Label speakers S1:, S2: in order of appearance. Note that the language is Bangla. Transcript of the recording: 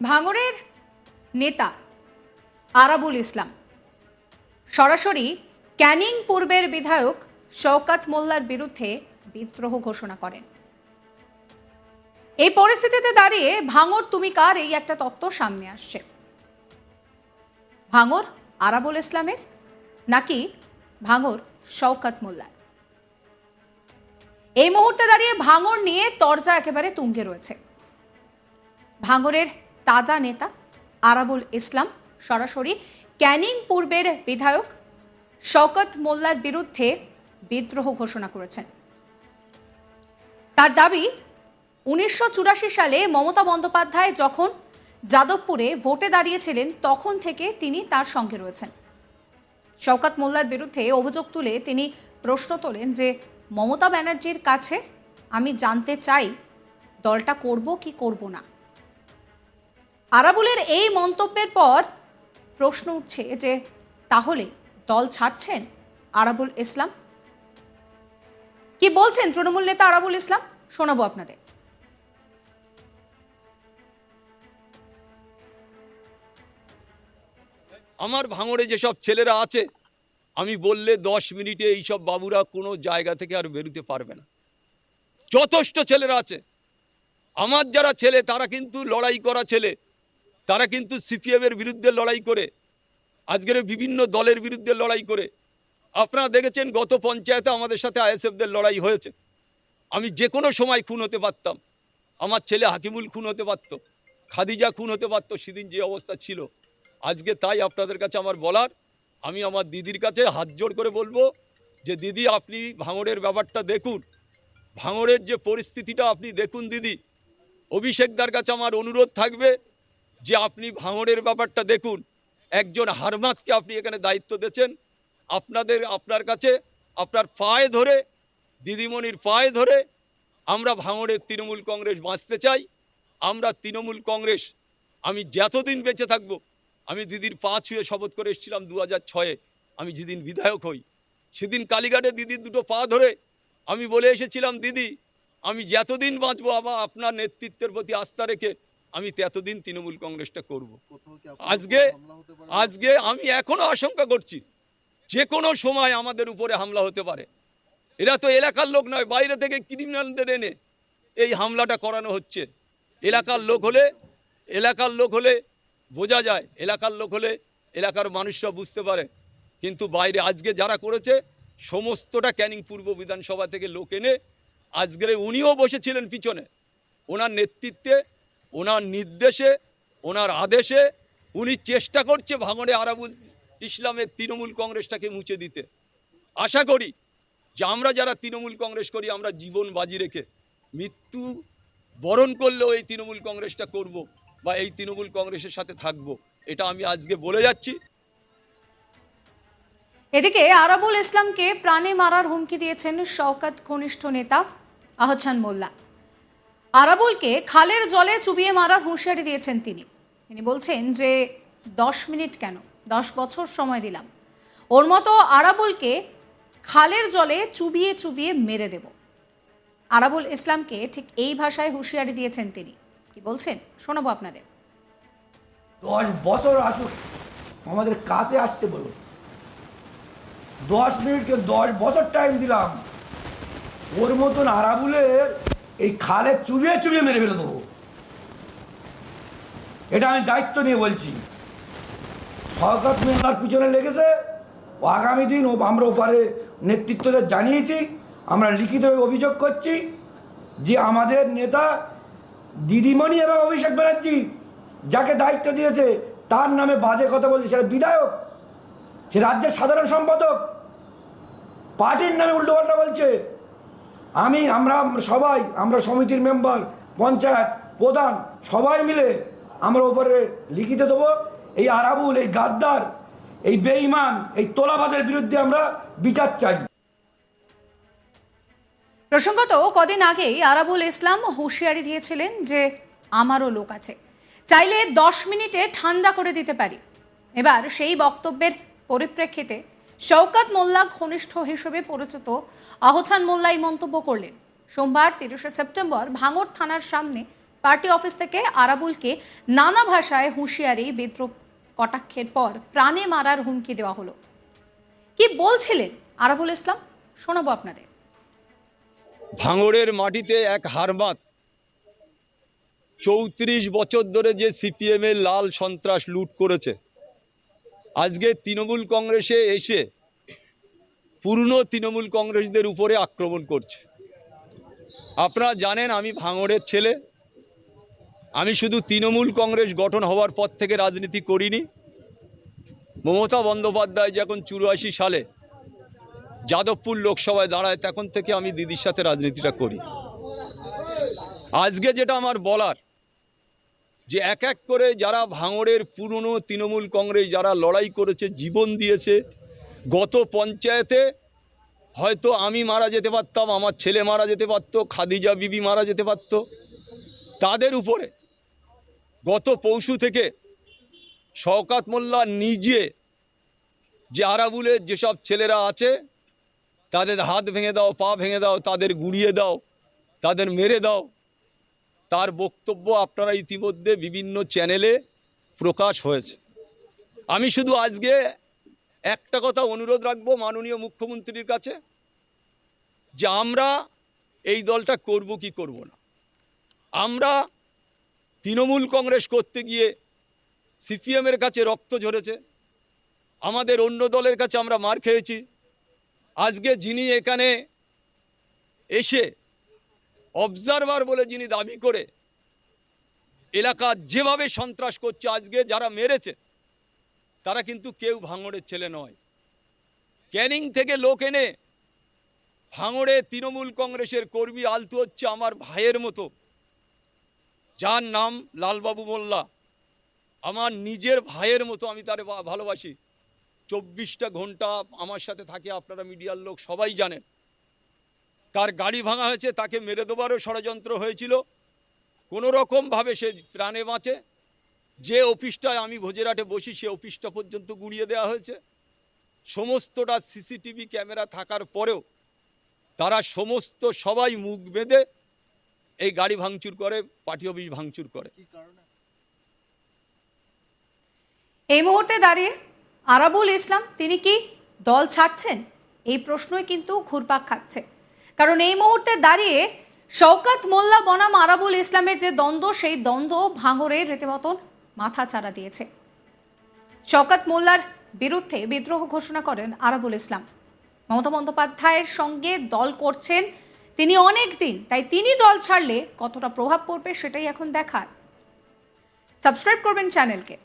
S1: ভাঙড়ের নেতা আরাবুল ইসলাম। সরাসরি ক্যানিং পূর্বের বিধায়ক শওকাত মোল্লার বিরুদ্ধে বিদ্রোহ ঘোষণা করেন। এই পরিস্থিতিতে দাঁড়িয়ে ভাঙর তুমি কার এই একটা তত্ত্ব সামনে আসছে। ভাঙর আরাবুল ইসলামের নাকি ভাঙর শওকাত মোল্লার? এই মুহূর্তে দাঁড়িয়ে ভাঙর নিয়ে তরজা একেবারে তুঙ্গে রয়েছে। ভাঙরের তাজা নেতা আরাবুল ইসলাম, সরাসরি ক্যানিং পূর্বের বিধায়ক শওকত মোল্লার বিরুদ্ধে বিদ্রোহ ঘোষণা করেছেন। তার দাবি, উনিশশো চুরাশি সালে মমতা বন্দ্যোপাধ্যায় যখন যাদবপুরে ভোটে দাঁড়িয়েছিলেন, তখন থেকে তিনি তার সঙ্গে রয়েছেন। শওকত মোল্লার বিরুদ্ধে অভিযোগ তুলে তিনি প্রশ্ন তোলেন যে, মমতা ব্যানার্জির কাছে আমি জানতে চাই, দলটা করব কি করব না? আরাবুলের এই মন্তব্যের পর প্রশ্ন উঠছে যে, তাহলে দল ছাড়ছেন আরাবুল ইসলাম? কি বলছেন তৃণমূল নেতা আরাবুল ইসলাম? শোনাবো আপনাদের।
S2: আমার ভাঙড়ে যেসব ছেলেরা আছে, আমি বললে দশ মিনিটে এইসব বাবুরা কোনো জায়গা থেকে আর বেরোতে পারবে না। যথেষ্ট ছেলেরা আছে। আমার যারা ছেলে, তারা কিন্তু লড়াই করা ছেলে। তারা কিন্তু সিপিএমের বিরুদ্ধে লড়াই করে, আজকের বিভিন্ন দলের বিরুদ্ধে লড়াই করে। আপনারা দেখেছেন, গত পঞ্চায়েতে আমাদের সাথে আইএসএফদের লড়াই হয়েছে। আমি যে কোনো সময় খুন হতে পারতাম। আমার ছেলে হাকিমুল খুন হতে পারত, খাদিজা খুন হতে পারত, সেদিন যে অবস্থা ছিল। আজকে তাই আপনাদের কাছে আমার বলার, আমি আমার দিদির কাছে হাত জোড় করে বলব যে, দিদি আপনি ভাঙড়ের ব্যাপারটা দেখুন। ভাঙড়ের যে পরিস্থিতিটা আপনি দেখুন, দিদি। অভিষেকদার কাছে আমার অনুরোধ থাকবে যে আপনি ভাঙড়ের ব্যাপারটা দেখুন, একজন হারমাতকে আপনি এখানে দায়িত্ব দিয়েছেন আপনাদের, আপনার কাছে, আপনার পায়ে ধরে, দিদিমণির পায়ে ধরে আমরা ভাঙড়ের তৃণমূল কংগ্রেস বাঁচতে চাই। আমরা তৃণমূল কংগ্রেস, আমি যতদিন বেঁচে থাকব, আমি দিদির পা ছুঁয়ে শপথ করে এসেছিলাম দু হাজার ছয়ে, আমি যেদিন বিধায়ক হই, সেদিন কালীঘাটে দিদির দুটো পা ধরে আমি বলে এসেছিলাম, দিদি, আমি যতদিন বাঁচবো আমার আপনার নেতৃত্বের প্রতি আস্থা রেখে আমি ততদিন তৃণমূল কংগ্রেসটা করব। আজকে? আজকে আমি এখনও আশঙ্কা করছি যে কোনো সময় আমাদের উপরে হামলা হতে পারে এরা তো এলাকার লোক নয় বাইরে থেকে ক্রিমিনালদের এনে এই হামলাটা করানো হচ্ছে এলাকার লোক হলে এলাকার লোক হলে বোঝা যায় এলাকার লোক হলে এলাকার মানুষরা বুঝতে পারে কিন্তু বাইরে আজকে যারা করেছে সমস্তটা ক্যানিং পূর্ব বিধানসভা থেকে লোক এনে আজকের উনিও বসেছিলেন পিছনে ওনার নেতৃত্বে ওনার নির্দেশে, ওনার আদেশে উনি চেষ্টা করছে ভাঙড়ে আরাবুল ইসলামের তৃণমূল কংগ্রেসটাকে মুছে দিতে। আশা করি যে আমরা যারা তৃণমূল কংগ্রেস করি, আমরা জীবন বাজি রেখে মৃত্যু বরণ করলেও এই তৃণমূল কংগ্রেসটা করব বা এই তৃণমূল কংগ্রেসের সাথে থাকব, এটা আমি আজকে বলে যাচ্ছি।
S1: এদিকে আরাবুল ইসলামকে প্রাণে মারার হুমকি দিয়েছেন শওকত ঘনিষ্ঠ নেতা আহসান মোল্লা। আরাবুলকে খালের জলে চুবিয়ে মারার হুঁশিয়ারি দিয়েছেন তিনি। তিনি বলছেন যে, দশ মিনিট কেন? দশ বছর সময় দিলাম। ওর মতো আরাবুলকে খালের জলে চুবিয়ে চুবিয়ে মেরে দেব। আরাবুল ইসলামকে ঠিক এই ভাষায় হুঁশিয়ারি দিয়েছেন তিনি। কি বলছেন? শোনাবো আপনাদের।
S3: দশ বছর আসুক, আমাদের কাছে আসতে বলুন। দশ মিনিটকে দশ বছর টাইম দিলাম। ওর মতন আরাবুলের এই খালে চুবিয়ে চুবিয়ে মেরে ফেলে দেবো। এটা আমি দায়িত্ব নিয়ে বলছি। সরকার মেলার পিছনে লেগেছে। ও আগামী দিন ও আমরা ওপারে নেতৃত্বদের জানিয়েছি। আমরা লিখিতভাবে অভিযোগ করছি যে আমাদের নেতা দিদিমণি এবং অভিষেক ব্যানার্জি যাকে দায়িত্ব দিয়েছে, তার নামে বাজে কথা বলছে। সেটা বিধায়ক, সে রাজ্যের সাধারণ সম্পাদক, পার্টির নামে উল্টোপাল্টা বলছে। আমি, আমরা সবাই, আমরা সমিতির মেম্বার, পঞ্চায়েত, প্রধান, সবাই মিলে আমরা ওপরে লিখিত দেবো। এই আরাবুল, এই গাদ্দার, এই বেঈমান, এই তোলাবাদের বিরুদ্ধে আমরা বিচার চাই।
S1: প্রসঙ্গত কদিন আগেই আরাবুল ইসলাম হুঁশিয়ারি দিয়েছিলেন যে আমারও লোক আছে। চাইলে দশ মিনিটে ঠান্ডা করে দিতে পারি। এবার সেই বক্তব্যের পরিপ্রেক্ষিতে শওকাত মোল্লা ঘনিষ্ঠ হিসেবে পরিচিত। আহসান মোল্লা এই মন্তব্য করলেন। সোমবার তিরিশে সেপ্টেম্বর ভাঙড় থানার সামনে পার্টি অফিস থেকে আরাবুলকে নানা ভাষায় হুঁশিয়ারি, বিদ্রুপ, কটাক্ষের পর প্রাণে মারার হুমকি দেওয়া হলো। কি বলছিলেন আরাবুল ইসলাম? শোনাবো আপনাদের।
S2: ভাঙড়ের মাটিতে এক হারমাত। চৌত্রিশ বছর ধরে যে সিপিএম এর লাল সন্ত্রাস লুট করেছে। আজকে তৃণমূল কংগ্রেসে এসে পুরনো তৃণমূল কংগ্রেসদের উপরে আক্রমণ করছে। আপনারা জানেন আমি ভাঙড়ের ছেলে। আমি শুধু তৃণমূল কংগ্রেস গঠন হওয়ার পর থেকে রাজনীতি করিনি। মমতা বন্দ্যোপাধ্যায় যখন চুরাশি সালে যাদবপুর লোকসভায় দাঁড়ায়, তখন থেকে আমি দিদির সাথে রাজনীতিটা করি। আজকে যেটা আমার বলার যে এক এক করে যারা ভাঙড়ের পুরনো তৃণমূল কংগ্রেস যারা লড়াই করেছে, জীবন দিয়েছে, গত পঞ্চায়েতে হয়তো আমি মারা যেতে পারতাম, আমার ছেলে মারা যেতে পারতো, খাদিজা বিবি মারা যেতে পারতো। তাদের উপরে গত পৌষু থেকে শওকাত মোল্লা নিজে যে আরাবুলের যেসব ছেলেরা আছে, তাদের হাত ভেঙে দাও, পা ভেঙে দাও, তাদের গুঁড়িয়ে দাও, তাদের মেরে দাও তার বক্তব্য আপনারা ইতিমধ্যে বিভিন্ন চ্যানেলে প্রকাশ হয়েছে। আমি শুধু আজকে একটা কথা অনুরোধ রাখব মাননীয় মুখ্যমন্ত্রীর কাছে যে আমরা এই দলটা করব কি করব না। আমরা তৃণমূল কংগ্রেস করতে গিয়ে সিপিএমের কাছে রক্ত ঝরেছে, আমাদের অন্য দলের কাছে আমরা মার খেয়েছি। আজকে যিনি এখানে এসে অবজারভার বলে যিনি দাবি করে, এলাকা যেভাবে সন্ত্রাস করছে, আজকে যারা মেরেছে, তারা কিন্তু কেউ ভাঙড়ের ছেলে নয়। ক্যানিং থেকে লোক এনে ভাঙড়ে তৃণমূল কংগ্রেসের কর্মী আলতু হচ্ছে আমার ভাইয়ের মতো। যার নাম লালবাবু মোল্লা। আমার নিজের ভাইয়ের মতো আমি তার ভালোবাসি। চব্বিশটা ঘণ্টা আমার সাথে থাকে, আপনারা মিডিয়ার লোক সবাই জানেন। তার গাড়ি ভাঙা হয়েছে তাকে মেরে দেবারও ষড়যন্ত্র হয়েছিল। কোনো রকমভাবে সে প্রাণে বাঁচে। যে অফিসটায় আমি ভোজেরাটে বসি সে অফিসটা পর্যন্ত গুঁড়িয়ে দেওয়া হয়েছে। সমস্তটা সিসিটিভি ক্যামেরা থাকার পরেও তারা সমস্ত সবাই মুখ বেঁধে এই গাড়ি ভাঙচুর করে পার্টি অফিস ভাঙচুর করে।
S1: এই মুহূর্তে দাঁড়িয়ে আরাবুল ইসলাম তিনি কি দল ছাড়ছেন? এই প্রশ্নই কিন্তু ঘুরপাক খাচ্ছে। কারণ এই মুহূর্তে দাঁড়িয়ে শওকাত মোল্লা বনাম আরাবুল ইসলামের যে দ্বন্দ্ব, সেই দ্বন্দ্ব ভাঙরের রীতিমতন মাথা চাড়া দিয়েছে। শওকাত মোল্লার বিরুদ্ধে বিদ্রোহ ঘোষণা করেন আরাবুল ইসলাম। মমতা বন্দ্যোপাধ্যায়ের সঙ্গে দল করছেন তিনি অনেক দিন, তাই তিনি দল ছাড়লে কতটা প্রভাব পড়বে সেটাই এখন দেখার। সাবস্ক্রাইব করবেন চ্যানেলকে।